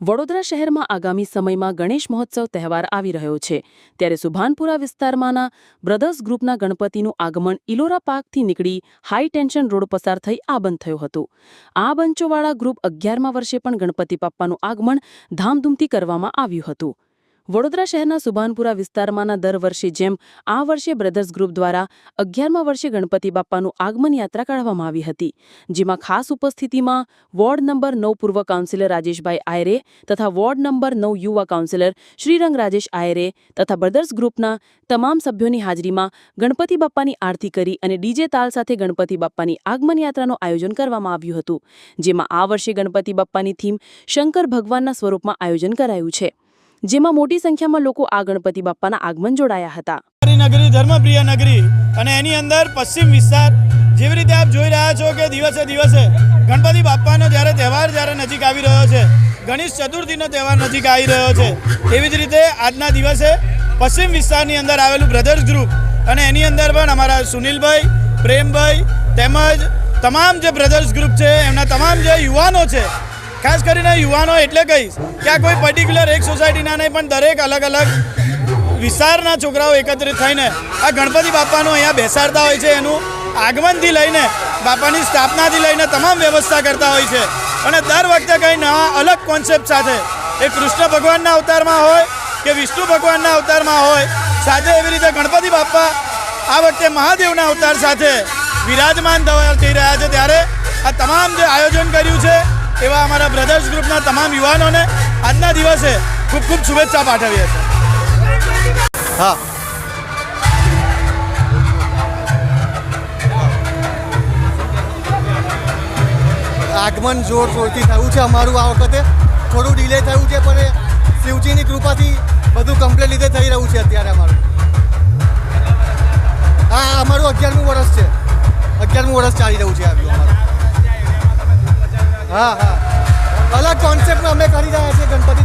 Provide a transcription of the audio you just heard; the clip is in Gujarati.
વડોદરા શહેરમાં આગામી સમયમાં ગણેશ મહોત્સવ તહેવાર આવી રહ્યો છે. ત્યારે સુભાનપુરા વિસ્તારમાંના બ્રધર્સ ગ્રુપના ગણપતિનું આગમન ઇલોરા પાર્કથી નીકળી હાઈ ટેન્શન રોડ પસાર થઈ આ બંધ થયું હતું. આ બંચોવાળા ગ્રુપ અગિયારમા વર્ષે પણ ગણપતિ બાપ્પાનું આગમન ધામધૂમથી કરવામાં આવ્યું હતું. વડોદરા શહેરના સુભાનપુરા વિસ્તારમાંના દર વર્ષે જેમ આ વર્ષે બ્રધર્સ ગ્રુપ દ્વારા અગિયારમા વર્ષે ગણપતિ બાપ્પાનું આગમન યાત્રા કાઢવામાં આવી હતી, જેમાં ખાસ ઉપસ્થિતિમાં વોર્ડ નંબર નવ પૂર્વ કાઉન્સિલર રાજેશભાઈ આયરે તથા વોર્ડ નંબર નવ યુવા કાઉન્સિલર શ્રીરંગ રાજેશ આયરે તથા બ્રધર્સ ગ્રુપના તમામ સભ્યોની હાજરીમાં ગણપતિ બાપ્પાની આરતી કરી અને ડીજે તાલ સાથે ગણપતિ બાપ્પાની આગમન યાત્રાનું આયોજન કરવામાં આવ્યું હતું, જેમાં આ વર્ષે ગણપતિ બાપ્પાની થીમ શંકર ભગવાનના સ્વરૂપમાં આયોજન કરાયું છે. જેમાં મોટી સંખ્યામાં લોકો આ ગણપતિ બાપાના આગમન જોડાયા હતા. નગરી, ધર્મપ્રિય નગરી. અને એની અંદર પશ્ચિમ વિસ્તાર. જેવી રીતે આપ જોઈ રહ્યા છો કે દિવસે દિવસે ગણપતિ બાપ્પાનો જ્યારે તહેવાર જ્યારે નજીક આવી રહ્યો છે, ગણેશ ચતુર્થીનો તહેવાર નજીક આવી રહ્યો છે, એવી જ રીતે આજના દિવસે પશ્ચિમ વિસ્તારની અંદર આવેલું બ્રધર્સ ગ્રુપ અને એની અંદર પણ અમારા સુનિલભાઈ, પ્રેમભાઈ તેમજ તમામ જે બ્રધર્સ ગ્રુપ છે, એમના તમામ જે યુવાનો છે ખાસ કરીને યુવાનો એટલે કહીશ કે આ કોઈ પર્ટિક્યુલર એક સોસાયટીના નહીં, પણ દરેક અલગ અલગ વિસ્તારના છોકરાઓ એકત્રિત થઈને આ ગણપતિ બાપાનું અહીંયા બેસાડતા હોય છે, એનું આગમનથી લઈને બાપાની સ્થાપનાથી લઈને તમામ વ્યવસ્થા કરતા હોય છે. અને દર વખતે કંઈ નવા અલગ કોન્સેપ્ટ સાથે, એ કૃષ્ણ ભગવાનના અવતારમાં હોય કે વિષ્ણુ ભગવાનના અવતારમાં હોય, સાથે એવી રીતે ગણપતિ બાપા આ વખતે મહાદેવના અવતાર સાથે વિરાજમાન થઈ રહ્યા છે. ત્યારે આ તમામ જે આયોજન કર્યું છે એવા અમારા બ્રધર્સ ગ્રુપના તમામ યુવાનોને આજના દિવસે ખૂબ ખૂબ શુભેચ્છા પાઠવીએ છીએ. હા. આગમન જોર શોરથી થયું છે અમારું આ વખતે. થોડું ડિલે થયું છે, પણ શિવજીની કૃપાથી બધું કમ્પ્લેટ રીતે થઈ રહ્યું છે અત્યારે અમારું. હા, અમારું અગિયારમું વર્ષ છે. અગિયારમું વર્ષ ચાલી રહ્યું છે આવ્યું અમારું. હા હા. અલગ કોન્સેપ્ટમાં અમે કરી રહ્યા છીએ ગણપતિ